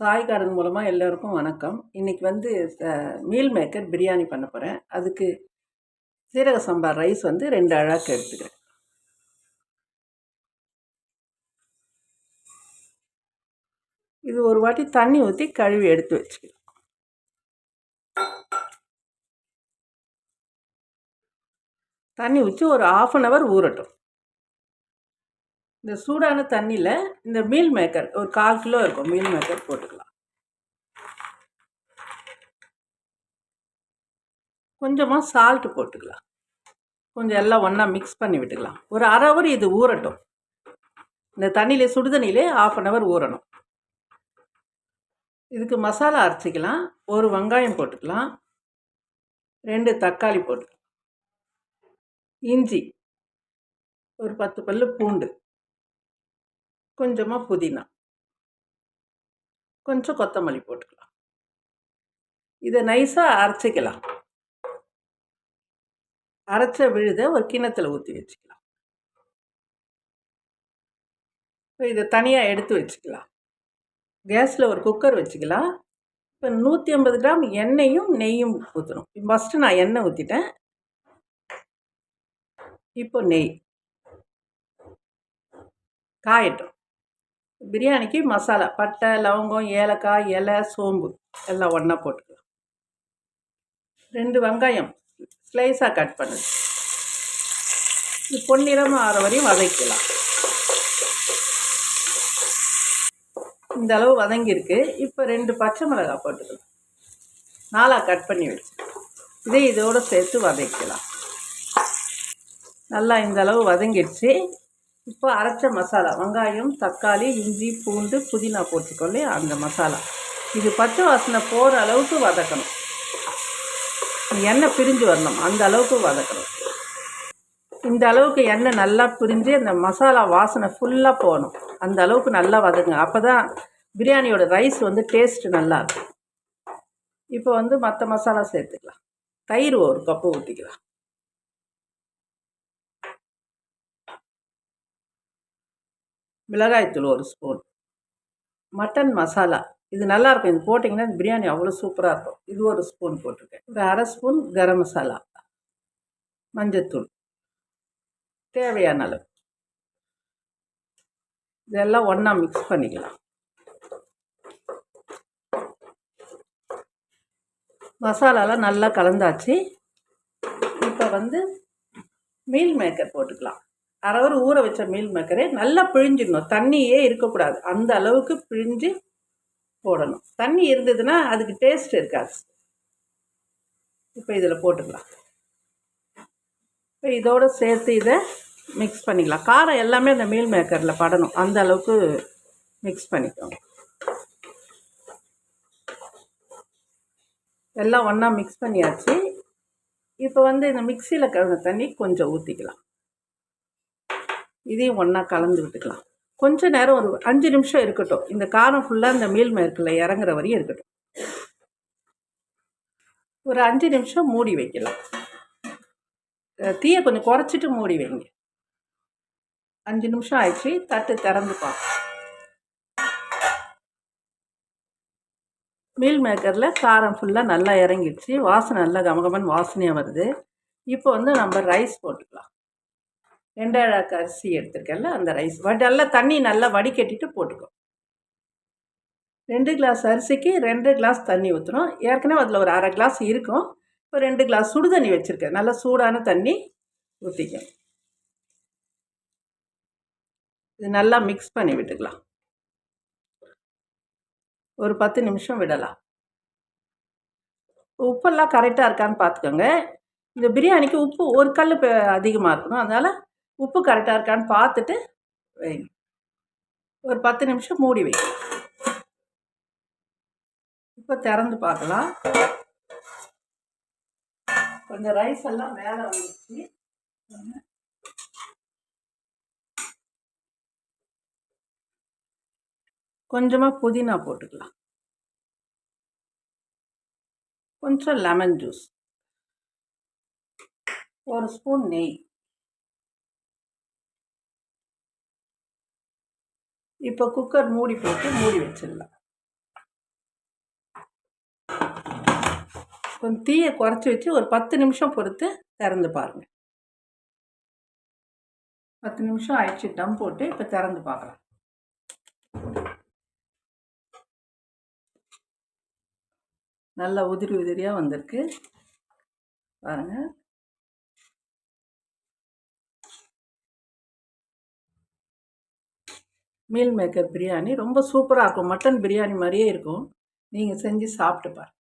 Sai garden மூலமாக எல்லோருக்கும் வணக்கம். இன்றைக்கி வந்து மீல் மேக்கர் பிரியாணி பண்ண போகிறேன் அதுக்கு சீரக சம்பார் ரைஸ் வந்து ரெண்டு அழாக்கு எடுத்துக்கிறேன். இது ஒரு வாட்டி தண்ணி ஊற்றி கழுவி எடுத்து வச்சுக்கலாம் தண்ணி ஊற்றி ஒரு ஆஃப் அன் ஹவர் ஊறட்டும். இந்த சூடான தண்ணியில் இந்த மீல் மேக்கர் ஒரு கால் கிலோ இருக்கும் மீல் மேக்கர் போட்டுக்கலாம். கொஞ்சமாக சால்ட்டு போட்டுக்கலாம். கொஞ்சம் எல்லாம் ஒன்றா மிக்ஸ் பண்ணி விட்டுக்கலாம். ஒரு அரை ஹவர் இது ஊறட்டும். இந்த தண்ணியிலே சுடுதண்ணியிலே ஆஃப் அன் ஹவர் ஊறணும். இதுக்கு மசாலா அரைச்சிக்கலாம். ஒரு வெங்காயம் போட்டுக்கலாம். ரெண்டு தக்காளி போட்டுக்கலாம். இஞ்சி ஒரு பத்து பல்லு பூண்டு. கொஞ்சமாக புதினா. கொஞ்சம் கொத்தமல்லி போட்டுக்கலாம். இதை நைஸாக அரைச்சிக்கலாம். அரைச்ச விழுத ஒரு கிணத்தில் ஊற்றி வச்சுக்கலாம். இப்போ இதை தனியாக எடுத்து வச்சுக்கலாம். கேஸில் ஒரு குக்கர் வச்சுக்கலாம். இப்போ நூற்றி ஐம்பது கிராம் எண்ணெயும் நெய்யும் ஊற்றணும் ஃபஸ்ட்டு நான் எண்ணெய் ஊற்றிட்டேன் இப்போ நெய். காயட்டும். பிரியாணிக்கு மசாலா பட்டை லவங்கம் ஏலக்காய் இலை சோம்பு எல்லாம் ஒன்றா போட்டுக்கலாம் ரெண்டு வெங்காயம் ஸ்லைஸாக கட் பண்ணுது இது பொன்னிறம் ஆற வரையும் வதக்கலாம் இந்த அளவு வதங்கியிருக்கு. இப்போ ரெண்டு பச்சை மிளகாய் போட்டுக்கலாம் நாலாக கட் பண்ணி வச்சு. இதே இதோடு சேர்த்து வதக்கலாம் நல்லா இந்த அளவு வதங்கிடுச்சு. இப்போ அரைச்ச மசாலா வெங்காயம் தக்காளி இஞ்சி பூண்டு புதினா போட்டுக்கொள்ளே அந்த மசாலா. இது பச்சை வாசனை போகிற அளவுக்கு வதக்கணும். எண்ணெய் பிரிஞ்சு வரணும். அந்த அளவுக்கு வதக்கணும். இந்த அளவுக்கு எண்ணெய் நல்லா பிரிஞ்சு அந்த மசாலா வாசனை ஃபுல்லாக போகணும். அந்த அளவுக்கு நல்லா வதக்குங்க. அப்போ தான் பிரியாணியோட ரைஸ் வந்து டேஸ்ட்டு நல்லாயிருக்கும் இப்போ வந்து மற்ற மசாலா சேர்த்துக்கலாம். தயிர் ஒரு கப்பு ஊற்றிக்கலாம் மிளகாய்த்தூள் ஒரு ஸ்பூன் மட்டன் மசாலா இது நல்லாயிருக்கும் இது போட்டிங்கன்னா பிரியாணி அவ்வளோ சூப்பராக இருக்கும். இது ஒரு ஸ்பூன் போட்டிருக்கேன். ஒரு அரை ஸ்பூன் கரம் மசாலா. மஞ்சத்தூள். தேவையான அளவு. இதெல்லாம் ஒன்றா மிக்ஸ் பண்ணிக்கலாம். மசாலாலாம் நல்லா கலந்தாச்சு. இப்போ வந்து மீல் மேக்கர் போட்டுக்கலாம். அரை ஊற வச்ச மீல் மேக்கரே நல்லா பிழிஞ்சிடணும். தண்ணியே இருக்கக்கூடாது. அந்த அளவுக்கு பிழிஞ்சு போடணும். தண்ணி இருந்ததுன்னா அதுக்கு டேஸ்ட் இருக்காது. இப்போ இதில் போட்டுக்கலாம். இப்போ இதோடு சேர்த்து இதை மிக்ஸ் பண்ணிக்கலாம். காரம் எல்லாமே அந்த மீல் மேக்கரில் படணும். அந்த அளவுக்கு மிக்ஸ் பண்ணிக்கோங்க. எல்லாம் ஒன்றா மிக்ஸ் பண்ணியாச்சு. இப்போ வந்து இந்த மிக்சியில் கலந்த தண்ணி கொஞ்சம் ஊற்றிக்கலாம் இதையும் ஒன்றா கலந்து விட்டுக்கலாம். கொஞ்சம் நேரம் ஒரு அஞ்சு நிமிஷம் இருக்கட்டும். இந்த காரம் ஃபுல்லாக இந்த மீல் மேற்கில் இறங்குற வரையும் இருக்கட்டும். ஒரு அஞ்சு நிமிஷம் மூடி வைக்கலாம். தீயை கொஞ்சம் குறைச்சிட்டு மூடி வைங்க. அஞ்சு நிமிஷம் ஆயிடுச்சு. தட்டு திறந்து பார்ப்போம் மீல் மேக்கரில் காரம் ஃபுல்லாக நல்லா இறங்கிடுச்சு. வாசனை நல்லா கமகமன் வாசனையாக வருது. இப்போ வந்து நம்ம ரைஸ் போட்டுக்கலாம். ரெண்டாயிரம் அரிசி எடுத்துருக்கேன்ல அந்த ரைஸ் நல்லா தண்ணி நல்லா வடிகட்டிட்டு போட்டுக்கோ. ரெண்டு கிளாஸ் அரிசிக்கு ரெண்டு கிளாஸ் தண்ணி ஊற்றணும் ஏற்கனவே அதில் ஒரு அரை கிளாஸ் இருக்கும். இப்போ ரெண்டு கிளாஸ் சுடு தண்ணி வச்சுருக்கேன். நல்லா சூடான தண்ணி ஊற்றிக்கும் இது நல்லா மிக்ஸ் பண்ணி விட்டுக்கலாம். ஒரு பத்து நிமிஷம் விடலாம். உப்பெல்லாம் கரெக்டாக இருக்கான்னு பார்த்துக்கோங்க. இந்த பிரியாணிக்கு உப்பு ஒரு கல் அதிகமாக இருக்கணும். அதனால் உப்பு கரெக்டாக இருக்கான்னு பார்த்துட்டு வைங்க ஒரு பத்து நிமிஷம் மூடி வைங்க இப்போ திறந்து பார்க்கலாம். கொஞ்சம் ரைஸ் எல்லாம் மேலே வந்துச்சு கொஞ்சமாக புதினா போட்டுக்கலாம். கொஞ்சம் லெமன் ஜூஸ் ஒரு ஸ்பூன் நெய். இப்போ குக்கர் மூடி போட்டு மூடி வச்சிடலாம். கொஞ்சம் தீயை குறைச்சி வச்சு ஒரு பத்து நிமிஷம் பொறுத்து திறந்து பாருங்கள் பத்து நிமிஷம் ஆயிடுச்சு தம் போட்டு இப்போ திறந்து பார்க்கலாம். நல்லா உதிரி உதிரியாக வந்திருக்கு. பாருங்கள் மீல் மேக்கர் பிரியாணி. ரொம்ப சூப்பராக இருக்கும். மட்டன் பிரியாணி மாதிரியே இருக்கும். நீங்கள் செஞ்சு சாப்பிட்டு பாருங்கள்